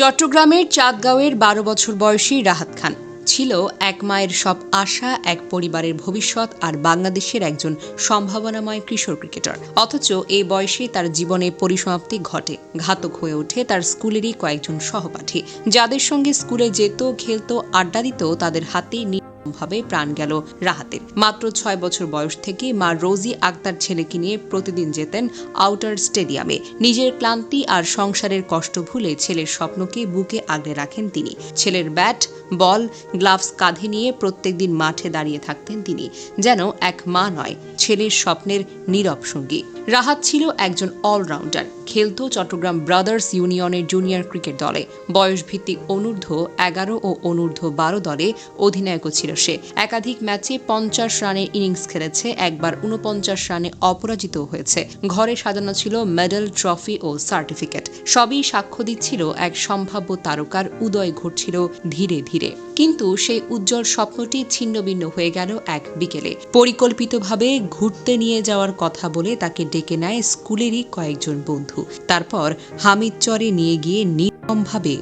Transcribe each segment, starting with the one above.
চট্টগ্রামের চাঁদগাঁওয়ের বারো বছর বয়সী রাহাত খান। ছিল এক মায়ের সব আশা, এক পরিবারের ভবিষ্যৎ আর বাংলাদেশের একজন সম্ভাবনাময় কিশোর ক্রিকেটার। অথচ এই বয়সে তার জীবনে পরিসমাপ্তি ঘটে। ঘাতক হয়ে ওঠে তার স্কুলেরই কয়েকজন সহপাঠী। যাদের সঙ্গে স্কুলে যেত, খেলত, আড্ডা দিত, তাদের হাতেই ভাবে প্রাণ গেল রাহাতের। মাত্র ছয় বছর বয়স থেকে মা রোজি আক্তার ছেলেকে নিয়ে প্রতিদিন যেতেন আউটার স্টেডিয়ামে। নিজের ক্লান্তি আর সংসারের কষ্ট ভুলে ছেলের স্বপ্নকে বুকে আগলে রাখেন তিনি। ছেলের ব্যাট বল, গ্লাভস কাঁধে নিয়ে প্রত্যেক দিন মাঠে দাঁড়িয়ে থাকতেন তিনি, যেন এক মা নয়, ছেলের স্বপ্নের নীরব সঙ্গী। রাহাত ছিল একজন অলরাউন্ডার খেলতো চট্টগ্রাম ব্রাদার্স ইউনিয়নের জুনিয়র ক্রিকেট দলে। বয়সভিত্তিক অনূর্ধ্ব এগারো ও অনূর্ধ্ব বারো দলে অধিনায়কও ছিল সে। একাধিক ম্যাচে পঞ্চাশ রানের ইনিংস খেলেছে, একবার উনপঞ্চাশ রানে অপরাজিত হয়েছে। ঘরে সাজানো ছিল মেডেল, ট্রফি ও সার্টিফিকেট। সবই সাক্ষ্য দিচ্ছিল এক সম্ভাব্য তারকার উদয় ঘটছিল ধীরে ধীরে। কিন্তু সেই উজ্জ্বল স্বপ্নটি ছিন্নভিন্ন হয়ে গেল এক বিকেলে। পরিকল্পিতভাবে ঘুরতে নিয়ে যাওয়ার কথা বলে তাকে ডেকে নেয় স্কুলেরই কয়েকজন বন্ধু। তারপর হামিদচরে নিয়ে গিয়ে নির্মমভাবে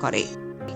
করে।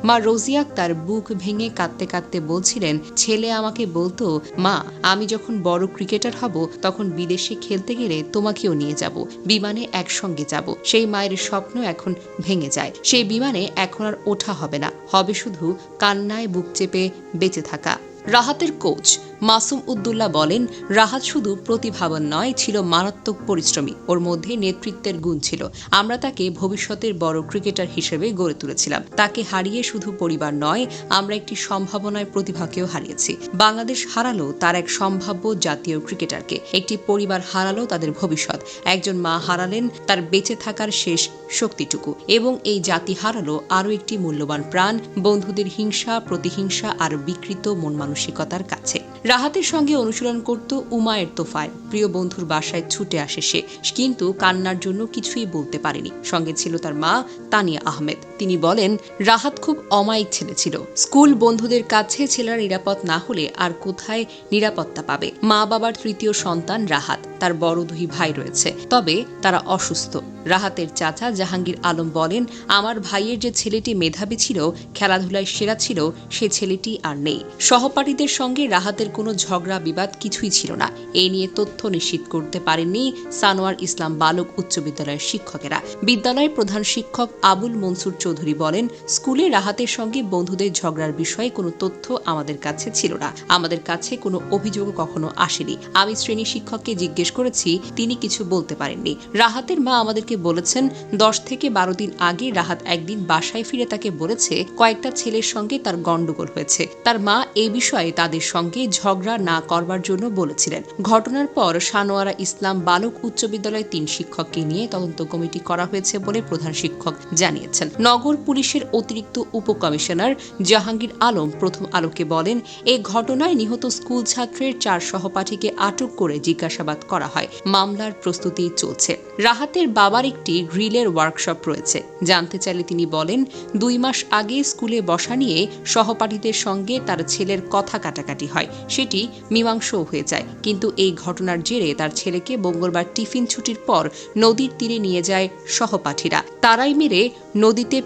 মা রোজিয়াক তার বুক ভেঙে কাঁদতে কাঁদতে বলছিলেন, ছেলে আমাকে বলতো, মা, আমি যখন বড় ক্রিকেটার হব, তখন বিদেশে খেলতে গেলে তোমাকেও নিয়ে যাব, বিমানে একসঙ্গে যাব। সেই মায়ের স্বপ্ন এখন ভেঙে যায়। সেই বিমানে এখন আর ওঠা হবে না। হবে শুধু কান্নায় বুক চেপে বেঁচে থাকা। রাহাতের কোচ মাসুম উদ্দুল্লাহ বলেন, রাহাত শুধু প্রতিভাবান নয়, ছিল মারাত্মক পরিশ্রমী। ওর মধ্যে নেতৃত্বের গুণ ছিল। আমরা তাকে ভবিষ্যতের বড় ক্রিকেটার হিসেবে গড়ে তুলেছিলাম। তাকে হারিয়ে শুধু পরিবার নয়, আমরা একটি সম্ভাবনায় প্রতিভাকেও হারিয়েছি। বাংলাদেশ হারালো তার এক সম্ভাব্য জাতীয় ক্রিকেটারকে। একটি পরিবার হারালো তাদের ভবিষ্যৎ। একজন মা হারালেন তার বেঁচে থাকার শেষ শক্তিটুকু। এবং এই জাতি হারালো আরও একটি মূল্যবান প্রাণ, বন্ধুদের হিংসা, প্রতিহিংসা আর বিকৃত মন মানসিকতার কাছে। রাহাতের সঙ্গে অনুশীলন করত উমায়ের তোফায় প্রিয় বন্ধুর বাসায় ছুটে আসে সে। কিন্তু কান্নার জন্য কিছুই বলতে পারেনি। সঙ্গে ছিল তার মা, তানিয়া আহমেদ। তিনি বলেন, রাহাত খুব অমায়িক ছেলে ছিল। স্কুল বন্ধুদের কাছে ছেলেরা নিরাপদ না হলে আর কোথায় নিরাপত্তা পাবে? মা বাবার তৃতীয় সন্তান রাহাত। তার বড় দুই ভাই রয়েছে। তবে তারা অসুস্থ। রাহাতের চাচা জাহাঙ্গীর আলম বলেন, আমার ভাইয়ের যে ছেলেটি মেধাবী ছিল, খেলাধুলায় সেরা ছিল, সে ছেলেটি আর নেই। সহপাঠীদের সঙ্গে রাহাতের কোনো ঝগড়া বিবাদ কিছুই ছিল না। এ নিয়ে তথ্য নিশ্চিত করতে পারেননি সানোয়ার ইসলাম বালক উচ্চ বিদ্যালয়ের শিক্ষকেরা। বিদ্যালয়ের প্রধান শিক্ষক আবুল মনসুর চৌধুরী বলেন, স্কুলে রাহাতের সঙ্গে বন্ধুদের ঝগড়ার বিষয়ে কোনো তথ্য আমাদের কাছে ছিল না। আমাদের কাছে কোনো অভিযোগ কখনো আসেনি। আমি শ্রেণি শিক্ষককে জিজ্ঞেস করেছি, তিনি কিছু বলতে পারেননি। রাহাতের মা আমাদেরকে বলেছেন, দশ থেকে বারো দিন আগে রাহাত একদিন বাসায় ফিরে তাকে বলেছে, কয়েকটা ছেলের সঙ্গে তার গন্ডগোল হয়েছে। তার মা এই বিষয়ে তাদের সঙ্গে ঝগড়া না করবার জন্য বলেছিলেন। ঘটনার পর সানোয়ারা ইসলাম বালক উচ্চ বিদ্যালয়ের তিন শিক্ষককে নিয়ে তদন্ত কমিটি করা হয়েছে বলে প্রধান শিক্ষক জানিয়েছেন। নগর পুলিশের অতিরিক্ত উপকমিশনার জাহাঙ্গীর আলম প্রথম আলোকে বলেন, এ ঘটনায় নিহত স্কুল ছাত্রের চার সহপাঠীকে আটক করে জিজ্ঞাসাবাদ করা হয়। মামলার প্রস্তুতি চলছে। রাহাতের বাবার একটি গ্রিলের ওয়ার্কশপ রয়েছে। জানতে চাইলে তিনি বলেন, দুই মাস আগে স্কুলে বসা নিয়ে সহপাঠীদের সঙ্গে তার ছেলের কথা কাটাকাটি হয়। সেটি মীমাংসও হয়ে যায়। কিন্তু এই ঘটনার জেরে তার ছেলেকে মঙ্গলবার টিফিন ছুটির পর নদীর তীরে নিয়ে যায় সহপাঠীরা। তারাই মেরে নদীতে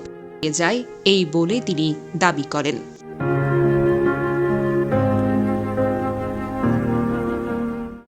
যায়, এই বলে তিনি দাবি করেন।